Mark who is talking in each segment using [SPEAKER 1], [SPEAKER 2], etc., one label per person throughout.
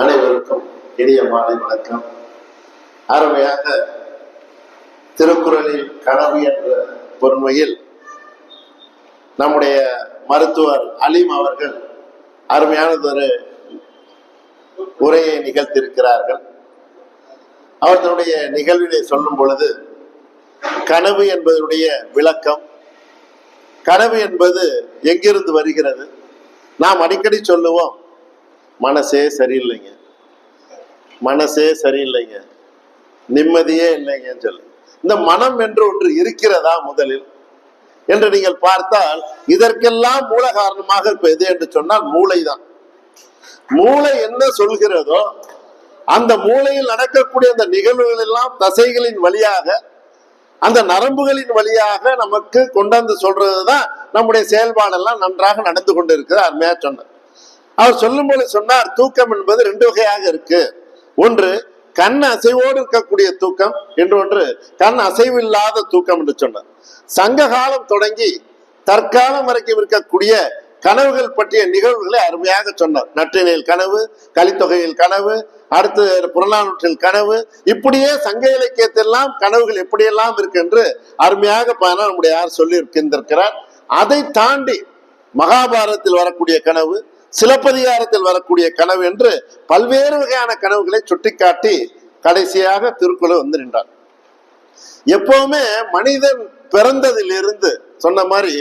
[SPEAKER 1] அனைவருக்கும் இனிய மாலை வணக்கம். அருமையாக திருக்குறளில் கனவு என்ற பொன்மையில் நம்முடைய மருத்துவர் அலீம் அவர்கள் அருமையானதொரு உரையை நிகழ்த்தியிருக்கிறார்கள். அவர் தன்னுடைய நிகழ்வினை சொல்லும் பொழுது கனவு என்பதனுடைய விளக்கம் கனவு என்பது எங்கிருந்து வருகிறது? நாம் அடிக்கடி சொல்லுவோம் மனசே சரியில்லைங்க. மனசே சரியில்லைங்க. நிம்மதியே இல்லைங்கன்னு சொல்லு. இந்த மனம் என்று ஒன்று இருக்கிறதா முதலில்? என்று நீங்கள் பார்த்தால் இதற்கெல்லாம் மூல காரணமாக இப்ப எது என்று சொன்னால் மூளைதான். மூளை என்ன சொல்கிறதோ அந்த மூளையில் நடக்கக்கூடிய அந்த நிகழ்வுகள் எல்லாம் தசைகளின் வழியாக அந்த நரம்புகளின் வழியாக நமக்கு கொண்டாந்து சொல்றதுதான் நம்முடைய செயல்பாடெல்லாம் நன்றாக நடந்து கொண்டு இருக்கிறது அருமையா சொன்னார் அவர் சொல்லும்போது சொன்னார் தூக்கம் என்பது ரெண்டு வகையாக இருக்கு. ஒன்று கண் அசைவோடு இருக்கக்கூடிய தூக்கம் இன்னொன்று கண் அசைவு இல்லாத தூக்கம் என்று சொன்னார். சங்க காலம் தொடங்கி தற்காலம் வரைக்கும் இருக்கக்கூடிய கனவுகள் பற்றிய நிகழ்வுகளை அருமையாக சொன்னார். நற்றினையில் கனவு கலித்தொகையில் கனவு அடுத்து புறநானூற்றில் கனவு இப்படியே சங்க இலக்கியத்தெல்லாம் கனவுகள் எப்படியெல்லாம் இருக்கு என்று அருமையாக நம்முடைய யார் சொல்லி இருக்கின்றிருக்கிறார் அதை தாண்டி மகாபாரதத்தில் வரக்கூடிய கனவு சிலப்பதிகாரத்தில் வரக்கூடிய கனவு என்று பல்வேறு வகையான கனவுகளை சுட்டிக்காட்டி கடைசியாக திருக்குறள் வந்து நின்றார். எப்பவுமே மனிதன் பிறந்ததிலிருந்து சொன்ன மாதிரி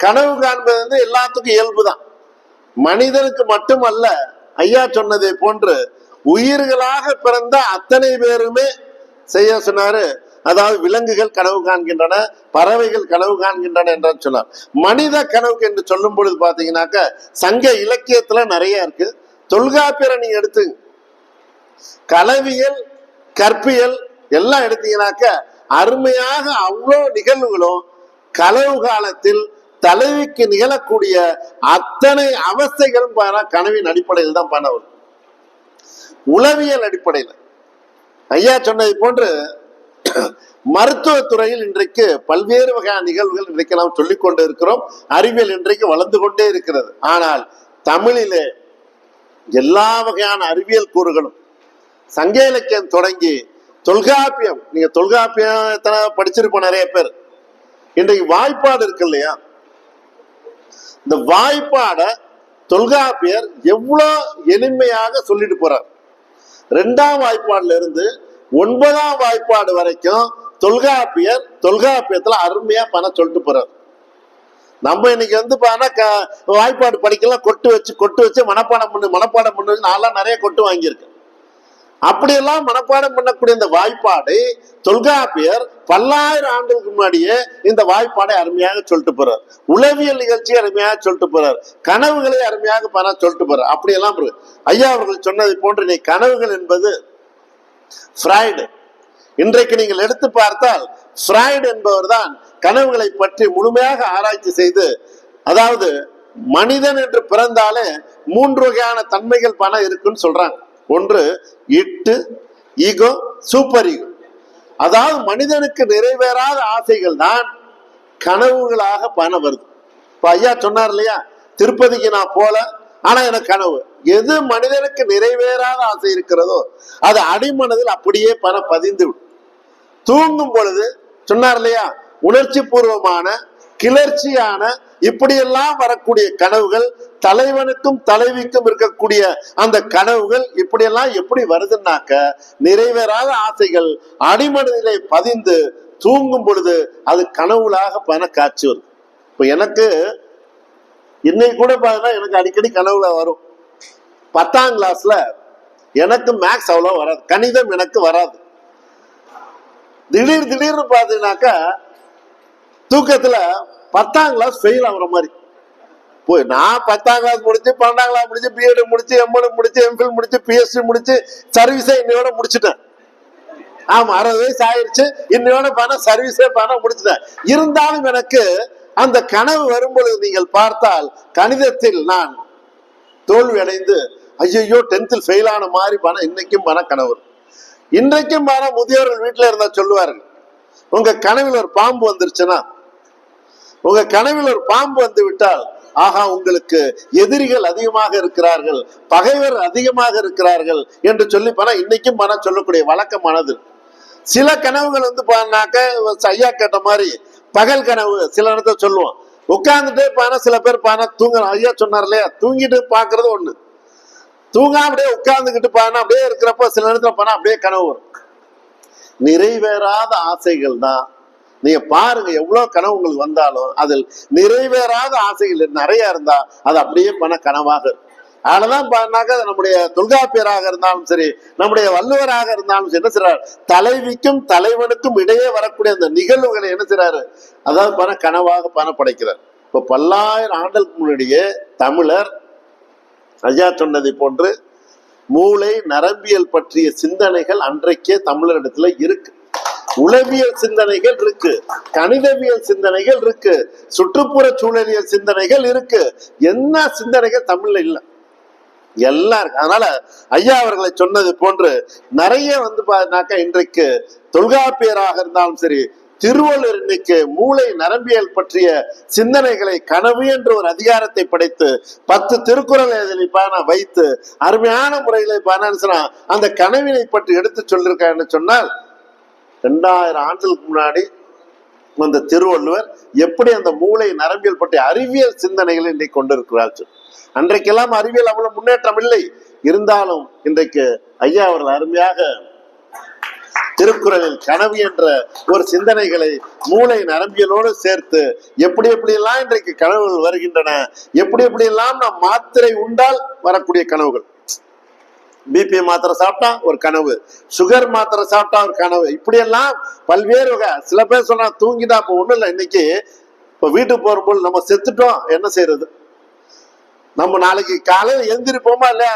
[SPEAKER 1] கனவு காண்பது வந்து எல்லாத்துக்கும் இயல்புதான். மனிதனுக்கு மட்டுமல்ல ஐயா சொன்னதை போன்று உயிர்களாக பிறந்த அத்தனை பேருமே செய்ய சொன்னாரு அதாவது விலங்குகள் கனவு காண்கின்றன பறவைகள் கனவு காண்கின்றன என்று சொன்னார். மனித கனவுக்கு என்று சொல்லும் பொழுது பாத்தீங்கன்னாக்க சங்க இலக்கியத்துல நிறைய இருக்கு. தொல்காப்பியரை நீங்க எடுத்து கலவியல் கற்பியல் எல்லாம் எடுத்தீங்கன்னாக்க அருமையாக அவ்வளோ நிகழ்வுகளும் கலவு காலத்தில் தலைவிக்கு நிகழக்கூடிய அத்தனை அவஸ்தைகளும் பாரா கனவின் அடிப்படையில் தான் பண்ணவர் உளவியல் அடிப்படையில். ஐயா சொன்னது போன்று மருத்துவத்துறையில் இன்றைக்கு பல்வேறு வகையான நிகழ்வுகள் இன்றைக்கு நாம் சொல்லிக்கொண்டு இருக்கிறோம் அறிவியல் இன்றைக்கு வளர்ந்து கொண்டே இருக்கிறது. ஆனால் தமிழிலே எல்லா வகையான அறிவியல் கூறுகளும் சங்க இலக்கியம் தொடங்கி தொல்காப்பியம் நீங்க தொல்காப்பியம் எத்தனை படிச்சிருப்போம் நிறைய பேர். இன்றைக்கு வாய்ப்பாடு இருக்கு இல்லையா? இந்த வாய்ப்பாட தொல்காப்பியர் எவ்வளவு எளிமையாக சொல்லிட்டு போறார். ரெண்டாம் வாய்ப்பாடுல இருந்து ஒன்பதாம் வாய்ப்பாடு வரைக்கும் தொல்காப்பியர் தொல்காப்பியத்துல அருமையா பணம் சொல்லிட்டு போறார். நம்ம இன்னைக்கு வந்து பானா வாய்ப்பாடு படிக்கலாம் கொட்டு வச்சு கொட்டு வச்சு மனப்பாடம் பண்ணு மனப்பாடம் பண்ணு நான்லாம் நிறைய கொட்டு வாங்கியிருக்கேன். அப்படியெல்லாம் மனப்பாடம் பண்ணக்கூடிய இந்த வாய்ப்பாடை தொல்காப்பியர் பல்லாயிரம் ஆண்டுகளுக்கு முன்னாடியே இந்த வாய்ப்பாடை அருமையாக சொல்லிட்டு போறார். உளவியல் நிகழ்ச்சியை அருமையாக சொல்லிட்டு போறார். கனவுகளை அருமையாக பணம் சொல்லிட்டு போறார். அப்படியெல்லாம் இருக்கு. ஐயா அவர்கள் சொன்னதை போன்று நீ கனவுகள் என்பது ஃப்ராய்டு இன்றைக்கு நீங்கள் எடுத்து பார்த்தால் ஃப்ராய்டு என்பவர் தான் கனவுகளை பற்றி முழுமையாக ஆராய்ச்சி செய்து அதாவது மனிதன் என்று பிறந்தாலே மூன்று வகையான தன்மைகள் பணம் இருக்குன்னு சொல்றாங்க. ஒன்று இட்டு ஈகோ சூப்பர் ஈகோ அதாவது மனிதனுக்கு நிறைவேறாத ஆசைகள் தான் கனவுகளாக பணம் வருது. இப்ப ஐயா சொன்னார் இல்லையா? திருப்பதிக்கு நான் போல ஆனா எனக்கு கனவு. எது மனிதனுக்கு நிறைவேறாத ஆசை இருக்கிறதோ அது அடிமனதில் அப்படியே பண பதிந்து விடும். தூங்கும் பொழுது சொன்னார் இல்லையா உணர்ச்சி பூர்வமான கிளர்ச்சியான இப்படியெல்லாம் வரக்கூடிய கனவுகள் தலைவனுக்கும் தலைவிக்கும் இருக்கக்கூடிய அந்த கனவுகள் இப்படியெல்லாம் எப்படி வருதுன்னாக்க நிறைவேறாத ஆசைகள் அடிமனதிலே பதிந்து தூங்கும் பொழுது அது கனவுலாக பண காட்சி வருது. இப்போ எனக்கு இன்னைக்கு கூட பார்த்தீங்கன்னா எனக்கு அடிக்கடி கனவுல வரும். பத்தாம் கிளாஸ்ல எனக்கு மேக்ஸ் அவ்வளோ வராது. கணிதம் எனக்கு வராது. திடீர் திடீர்னு பார்த்தீங்கன்னாக்கா தூக்கத்துல பத்தாம் கிளாஸ் ஃபெயில் ஆகுற மாதிரி. போய் நான் பத்தாம் கிளாஸ் முடிச்சு பன்னெண்டாம் கிளாஸ் முடிச்சு பிஎட் முடிச்சு எம்எட் முடிச்சு எம்ஃபில் முடிச்சு பிஎஸ்சி முடிச்சு சர்வீஸை இன்னையோட முடிச்சுட்டேன். ஆமா அறுபது வயசு ஆயிடுச்சு இன்னையோட பணம் சர்வீஸே பணம் முடிச்சுட்டேன். இருந்தாலும் எனக்கு அந்த கனவு வரும்பொழுது நீங்கள் பார்த்தால் கணிதத்தில் நான் தோல்வி அடைந்து ஐயையோ டென்த்தில் ஃபெயில் ஆன மாதிரி பணம் இன்னைக்கும் பண கனவு. இன்றைக்கும் பண முதியோர்கள் வீட்டில் இருந்தால் சொல்லுவார்கள். உங்க கனவில் ஒரு பாம்பு வந்துருச்சுன்னா உங்க கனவில் ஒரு பாம்பு வந்து விட்டால் ஆகா உங்களுக்கு எதிரிகள் அதிகமாக இருக்கிறார்கள் பகைவர் அதிகமாக இருக்கிறார்கள் என்று சொல்லி பணம் இன்னைக்கும் பணம் சொல்லக்கூடிய வழக்கமானது. சில கனவுகள் வந்து பாருனாக்க ஐயா கேட்ட மாதிரி பகல் கனவு சில நேரத்தை சொல்லுவோம். உட்கார்ந்துட்டே பானா சில பேர் பானா தூங்கலாம் ஐயா சொன்னார் இல்லையா? தூங்கிட்டு பாக்குறது ஒண்ணு. தூங்காம அப்படியே உட்கார்ந்துக்கிட்டு பானா அப்படியே இருக்கிறப்ப சில நேரத்துல பானா அப்படியே கனவு வரும். நிறைவேறாத ஆசைகள் தான். நீங்க பாருங்க எவ்வளவு கனவு உங்களுக்கு வந்தாலும் அதில் நிறைவேறாத ஆசைகள் நிறைய இருந்தா அது அப்படியே பண கனவாக இருக்கும். அதனாலதான் பாருனாக்க நம்முடைய தொல்காப்பியராக இருந்தாலும் சரி நம்முடைய வள்ளுவராக இருந்தாலும் சரி என்ன செய்றாரு? தலைவிக்கும் தலைவனுக்கும் இடையே வரக்கூடிய அந்த நிகழ்வுகளை என்ன செய்றாரு? அதாவது பண கனவாக பண படைக்கிறார். இப்போ பல்லாயிரம் ஆண்டுகளுக்கு முன்னாடியே தமிழர் ஐயா சொன்னதை போன்று மூளை நரம்பியல் பற்றிய சிந்தனைகள் அன்றைக்கே தமிழரிடத்துல இருக்கு. உளவியல் சிந்தனைகள் இருக்கு கணிதவியல் சிந்தனைகள் இருக்கு சுற்றுப்புற சூழலியல் சிந்தனைகள் இருக்கு. என்ன சிந்தனைகள் தமிழ்ல இல்லை. எல்லாம் இருக்கு. அதனால ஐயா அவர்களை சொன்னது போன்று நிறைய வந்து பாத்தினாக்கா இன்றைக்கு தொல்காப்பியராக இருந்தாலும் சரி திருவள்ளுவர் இன்னைக்கு மூளை நரம்பியல் பற்றிய சிந்தனைகளை கனவு என்ற ஒரு அதிகாரத்தை படைத்து பத்து திருக்குறள் இதில் பான வைத்து அருமையான முறைகளை பானா அந்த கனவினை பற்றி எடுத்து சொல்லியிருக்காருன்னு சொன்னால் ரெண்டாயிரம் ஆண்டுகளுக்கு முன்னாடி அந்த திருவள்ளுவர் எப்படி அந்த மூளை நரம்பியல் பற்றிய அறிவியல் சிந்தனைகளை இன்னைக்கு கொண்டிருக்கிறார்கள் அன்றைக்கெல்லாம் அறிவியல் அவ்வளவு முன்னேற்றம் இல்லை. இருந்தாலும் இன்றைக்கு ஐயா அவர்கள் அருமையாக திருக்குறளில் கனவு என்ற ஒரு சிந்தனைகளை மூளை நரம்பியலோடு சேர்த்து எப்படி எப்படி எல்லாம் இன்றைக்கு கனவுகள் வருகின்றன எப்படி எப்படி எல்லாம் நாம் மாத்திரை உண்டால் வரக்கூடிய கனவுகள். பிபி மாத்திரை சாப்பிட்டா ஒரு கனவு சுகர் மாத்திரை சாப்பிட்டா ஒரு கனவு. இப்படியெல்லாம் பல்வேறு வகை சில பேர் சொன்னா தூங்கிட்டா இப்ப ஒண்ணும் இல்லை. இன்னைக்கு இப்ப வீட்டுக்கு போகும்போது நம்ம செத்துட்டோம் என்ன செய்யறது நம்ம நாளைக்கு காலையில எந்திரிப்போமா இல்லையா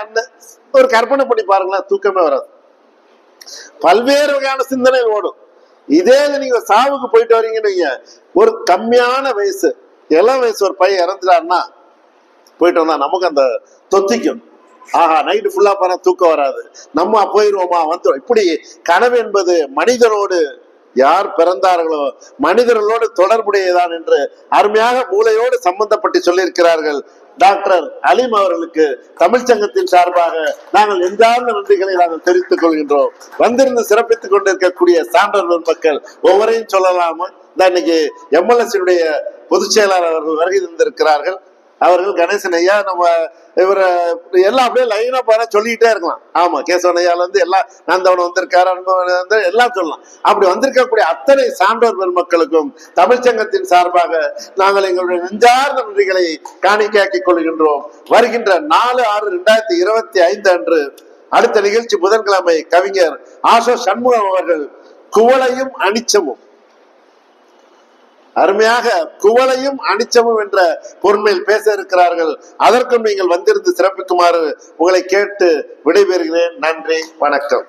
[SPEAKER 1] ஒரு கற்பனை பண்ணி பாருங்களேன் தூக்கமே வராது. பல்வேறு வகையான சிந்தனை ஓடும். இதே நீங்க சாவுக்கு போயிட்டு வரீங்கன்னு ஒரு கம்மியான வயசு இளம் வயசு ஒரு பையன் இறந்துட்டாருன்னா போயிட்டு வந்தா நமக்கு அந்த தொத்திக்கும். ஆஹா நைட்டு ஃபுல்லா பண்ண தூக்கம் வராது. நம்ம போயிருவோமா வந்துடும் இப்படி கனவு என்பது மனிதனோடு யார் பிறந்தார்களோ மனிதர்களோடு தொடர்புடையதான் என்று அருமையாக மூளையோடு சம்பந்தப்பட்டு சொல்லியிருக்கிறார்கள் டாக்டர் அலிம் அவர்களுக்கு தமிழ்ச்சங்கத்தின் சார்பாக நாங்கள் நெஞ்சார்ந்த நன்றிகளை நாங்கள் தெரிவித்துக் கொள்கின்றோம். வந்திருந்து சிறப்பித்துக் கொண்டிருக்கக்கூடிய சான்றோர் மக்கள் ஒவ்வொரையும் சொல்லலாமா? இன்னைக்கு எம்எல்எஸ் பொதுச் செயலாளர் அவர்கள் வருகை தந்திருக்கிறார்கள். அவர்கள் கணேசன் ஐயா நம்ம இவரை எல்லாம் அப்படியே லைனா பாரு சொல்லிக்கிட்டே இருக்கலாம். ஆமா கேசவன் ஐயால இருந்து எல்லாம் நந்தவன் வந்திருக்காரு அன்பவன் வந்து எல்லாம் சொல்லலாம். அப்படி வந்திருக்கக்கூடிய அத்தனை சான்றோர் பெருமக்களுக்கும் தமிழ்ச்சங்கத்தின் சார்பாக நாங்கள் எங்களுடைய நெஞ்சார்ந்த நன்றிகளை காணிக்கையாக்கிக் கொள்கின்றோம். வருகின்ற நாலு ஆறு ரெண்டாயிரத்தி இருபத்தி ஐந்து அன்று அடுத்த நிகழ்ச்சி புதன்கிழமை கவிஞர் ஆசோ சண்முகம் அவர்கள் குவளையும் அனிச்சமும் அருமையாக குவளையும் அனிச்சமும் என்ற பொருண்மையில் பேச இருக்கிறார்கள். அதற்கும் நீங்கள் வந்திருந்து சிறப்பிக்குமாறு உங்களை கேட்டு விடைபெறுகிறேன். நன்றி வணக்கம்.